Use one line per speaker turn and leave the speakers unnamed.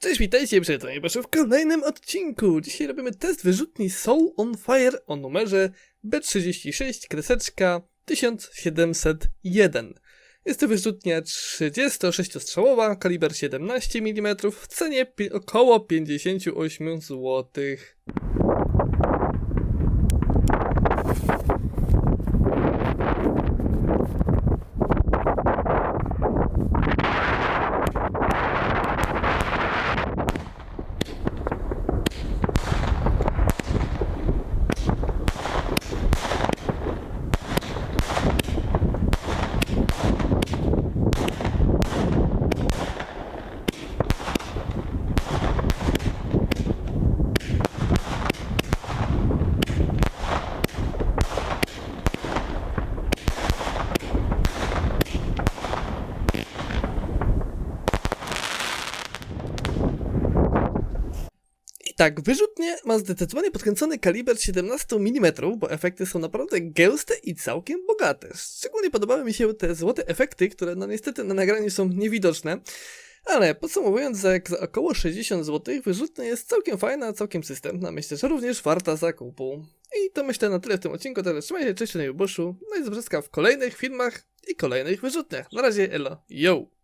Cześć, witajcie, przyjaciółmi, proszę w kolejnym odcinku. Dzisiaj robimy test wyrzutni Soul on Fire o numerze B36 kreseczka 1701. Jest to wyrzutnia 36-strzałowa, kaliber 17 mm, w cenie około 58 zł. Tak, wyrzutnie ma zdecydowanie podkręcony kaliber 17 mm, bo efekty są naprawdę gęste i całkiem bogate. Szczególnie podobały mi się te złote efekty, które no niestety na nagraniu są niewidoczne. Ale podsumowując, za, za około 60 zł wyrzutnia jest całkiem fajna, całkiem systemna, myślę, że również warta zakupu. I to myślę na tyle w tym odcinku, teraz trzymaj się, cześć na no i zobaczenia w kolejnych filmach i kolejnych wyrzutniach. Na razie, elo, yo!